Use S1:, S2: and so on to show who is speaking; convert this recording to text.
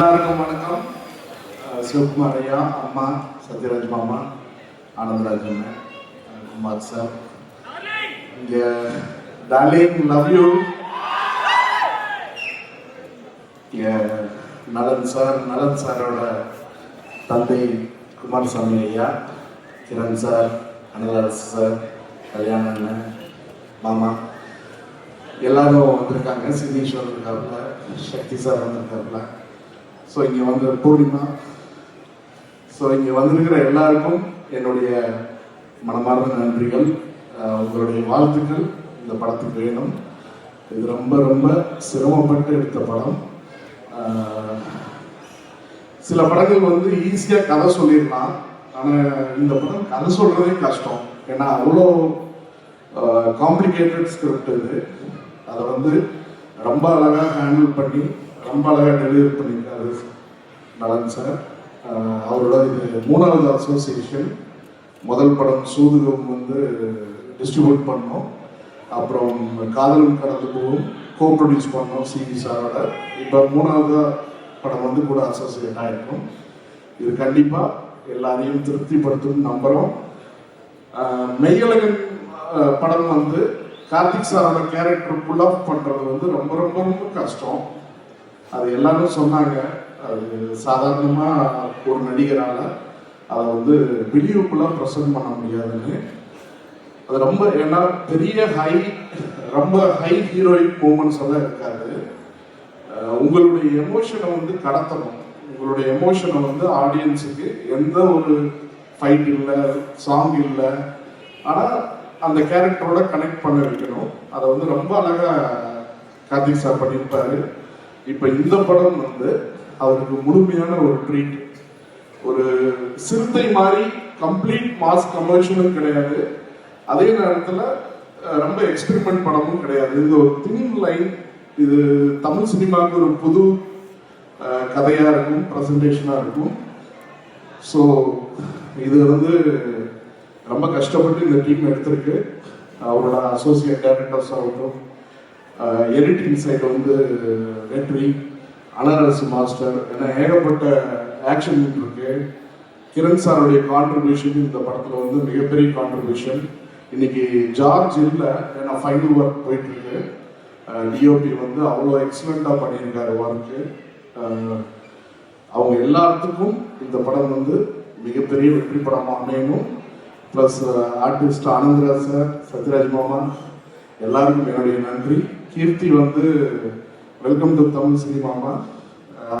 S1: எல்லாருக்கும் வணக்கம். சிவகுமார் ஐயா அம்மா சத்யராஜ் மாமா ஆனந்தராஜ் அண்ணன் குமார் சார் இங்கே darling love you Nalan sir Nalan சாரோட தந்தை குமாரசாமி ஐயா கிரண் சார் அனலரசு சார் கல்யாண அண்ணன் மாமா. எல்லாரும் வந்திருக்காங்க. சினீஷ் வந்திருக்காப்புல சக்தி சார் வந்திருக்காப்புல. ஸோ இங்கே வந்து பூர்ணிமா. ஸோ இங்கே வந்திருக்கிற எல்லாருக்கும் என்னுடைய மனமார்ந்த நன்றிகள். உங்களுடைய வாழ்த்துக்கள். இந்த படத்துக்கு வேணும். இது ரொம்ப ரொம்ப சிரமப்பட்டு எடுத்த படம். சில படங்கள் வந்து ஈஸியாக கதை சொல்லிடலாம். ஆனால் இந்த படம் கதை சொல்கிறதே கஷ்டம். ஏன்னா அவ்வளோ காம்ப்ளிகேட்டட் ஸ்கிரிப்ட் இது. அதை வந்து ரொம்ப அழகாக ஹேண்டில் பண்ணி ரொம்ப அழகாக டெலிவரி பண்ணியிருக்காரு நலன் சார் அவரோட இது மூணாவது அசோசியேஷன் முதல் படம் சூதுகம் வந்து டிஸ்ட்ரிபியூட் பண்ணோம். அப்புறம் காதலும் கடந்து போகும் கோ ப்ரொடியூஸ் பண்ணோம் சிவி சாரோட இப்போ மூணாவது படம் வந்து கூட அசோசியேட் ஆகிருக்கும் இது கண்டிப்பாக எல்லாரையும் திருப்திப்படுத்தும் நம்புகிறோம் மெய்யழகன் படம் வந்து கார்த்திக் சாரோட கேரக்டர் புல் ஆஃப் பண்ணுறது வந்து ரொம்ப ரொம்ப ரொம்ப கஷ்டம். அது எல்லாரும் சொன்னாங்க. அது சாதாரணமாக ஒரு நடிகரால் அதை வந்து வெளியூப்பெல்லாம் ப்ரெசன்ட் பண்ண முடியாதுன்னு. அது ரொம்ப ஏன்னா பெரிய ஹை ரொம்ப ஹை ஹீரோயிக் மூமெண்ட்ஸ் எல்லாம் இருக்காது. உங்களுடைய எமோஷனை வந்து கடத்தணும். உங்களுடைய எமோஷனை வந்து ஆடியன்ஸுக்கு எந்த ஒரு ஃபைட் இல்லை சாங் இல்லை. ஆனால் அந்த கேரக்டரோட கனெக்ட் பண்ண வைக்கணும். அதை வந்து ரொம்ப அழகாக கார்த்திக் சார் பண்ணியிருப்பாரு. இப்போ இந்த படம் வந்து அவருக்கு முழுமையான ஒரு ட்ரீட் ஒரு சிறுத்தை மாதிரி கம்ப்ளீட் மாஸ் கமர்ஷியலும் கிடையாது. அதே நேரத்தில் ரொம்ப எக்ஸ்பெரிமெண்ட் படமும் கிடையாது. இது ஒரு தின் லைன் இது தமிழ் சினிமாவுக்கு ஒரு புது கதையாக இருக்கும் ப்ரெசன்டேஷனாக இருக்கும். ஸோ இது வந்து ரொம்ப கஷ்டப்பட்டு இந்த டீம் எடுத்திருக்கு. அவரோட அசோசியேட் டைரக்டர்ஸ் ஆகட்டும் எடிட்டிங் சைடு வந்து வெற்றி அனரசு மாஸ்டர் என ஏகப்பட்ட ஆக்ஷன் இருக்கு. கிரண் சாருடைய கான்ட்ரிபியூஷன் இந்த படத்தில் வந்து மிகப்பெரிய கான்ட்ரிபியூஷன் இன்னைக்கு ஜார்ஜ் இல்லை ஏன்னா ஃபைனல் ஒர்க் போயிட்டு இருக்கு டிஓபி வந்து அவ்வளோ எக்ஸலண்ட்டாக பண்ணியிருக்காரு ஒர்க்கு அவங்க எல்லாத்துக்கும் இந்த படம் வந்து மிகப்பெரிய வெற்றி படமாக அமையணும். Plus artist Anandaraj sir Sathyaraj மாமா எல்லாருக்கும் என்னுடைய நன்றி. கீர்த்தி வந்து வெல்கம் டு தமிழ் சினிமாமா.